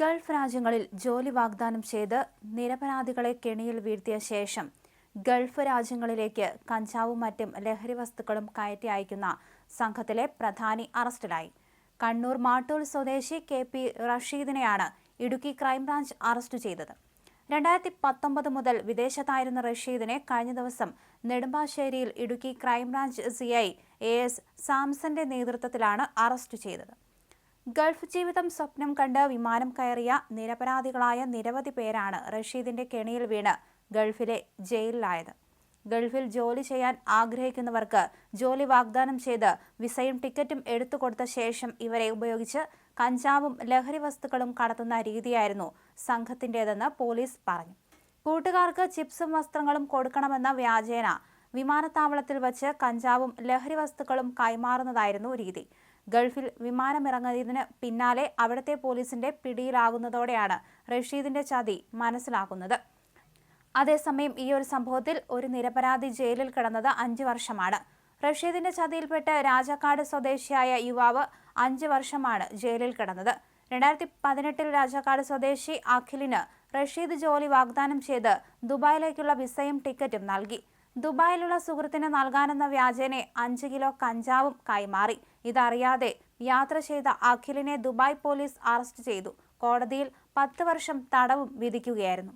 Gulf രാജ്യങ്ങളിൽ ജോലി വാഗ്ദാനം ചെയ്ത് നിരപരാധികളെ കെണിയിൽ വീഴ്ത്തിയ ശേഷം ഗൾഫ് രാജ്യങ്ങളിലേക്ക് കഞ്ചാവും മറ്റും ലഹരി വസ്തുക്കളും കയറ്റി അയക്കുന്ന സംഘത്തിലെ പ്രധാനി അറസ്റ്റിലായി. കണ്ണൂർ മാട്ടൂൽ സ്വദേശി കെ പി റഷീദിനെയാണ് ഇടുക്കി ക്രൈംബ്രാഞ്ച് അറസ്റ്റ് ചെയ്തത്. രണ്ടായിരത്തി പത്തൊമ്പത് മുതൽ വിദേശത്തായിരുന്ന റഷീദിനെ കഴിഞ്ഞ ദിവസം നെടുമ്പാശ്ശേരിയിൽ Idukki crime branch C I A S സാംസന്റെ നേതൃത്വത്തിലാണ് അറസ്റ്റ് ചെയ്തത്. ഗൾഫ് ജീവിതം സ്വപ്നം കണ്ട് വിമാനം കയറിയ നിരപരാധികളായ നിരവധി പേരാണ് റഷീദിന്റെ കെണിയിൽ വീണ് ഗൾഫിലെ ജയിലിലായത്. ഗൾഫിൽ ജോലി ചെയ്യാൻ ആഗ്രഹിക്കുന്നവർക്ക് ജോലി വാഗ്ദാനം ചെയ്ത് വിസയും ടിക്കറ്റും എടുത്തു കൊടുത്ത ശേഷം ഇവരെ ഉപയോഗിച്ച് കഞ്ചാവും ലഹരി വസ്തുക്കളും കടത്തുന്ന രീതിയായിരുന്നു സംഘത്തിന്റെതെന്ന് പോലീസ് പറഞ്ഞു. കൂട്ടുകാർക്ക് ചിപ്സും വസ്ത്രങ്ങളും കൊടുക്കണമെന്ന വ്യാജേന വിമാനത്താവളത്തിൽ വച്ച് കഞ്ചാവും ലഹരി വസ്തുക്കളും കൈമാറുന്നതായിരുന്നു രീതി. ഗൾഫിൽ വിമാനമിറങ്ങിയതിന് പിന്നാലെ അവിടുത്തെ പോലീസിന്റെ പിടിയിലാകുന്നതോടെയാണ് റഷീദിന്റെ ചതി മനസ്സിലാക്കുന്നത്. അതേസമയം ഈ ഒരു സംഭവത്തിൽ ഒരു നിരപരാധി ജയിലിൽ കിടന്നത് അഞ്ച് വർഷമാണ്. റഷീദിന്റെ ചതിയിൽപ്പെട്ട് രാജാക്കാട് സ്വദേശിയായ യുവാവ് അഞ്ച് വർഷമാണ് ജയിലിൽ കിടന്നത്. രണ്ടായിരത്തി പതിനെട്ടിൽ രാജാക്കാട് സ്വദേശി അഖിലിന് റഷീദ് ജോലി വാഗ്ദാനം ചെയ്ത് ദുബായിലേക്കുള്ള വിസയും ടിക്കറ്റും നൽകി. ദുബായിലുള്ള സുഹൃത്തിന് നൽകാനെന്ന വ്യാജേനെ അഞ്ച് കിലോ കഞ്ചാവും കൈമാറി. ഇതറിയാതെ യാത്ര ചെയ്ത അഖിലിനെ ദുബായ് പോലീസ് അറസ്റ്റ് ചെയ്തു. കോടതിയിൽ പത്ത് വർഷം തടവും വിധിക്കുകയായിരുന്നു.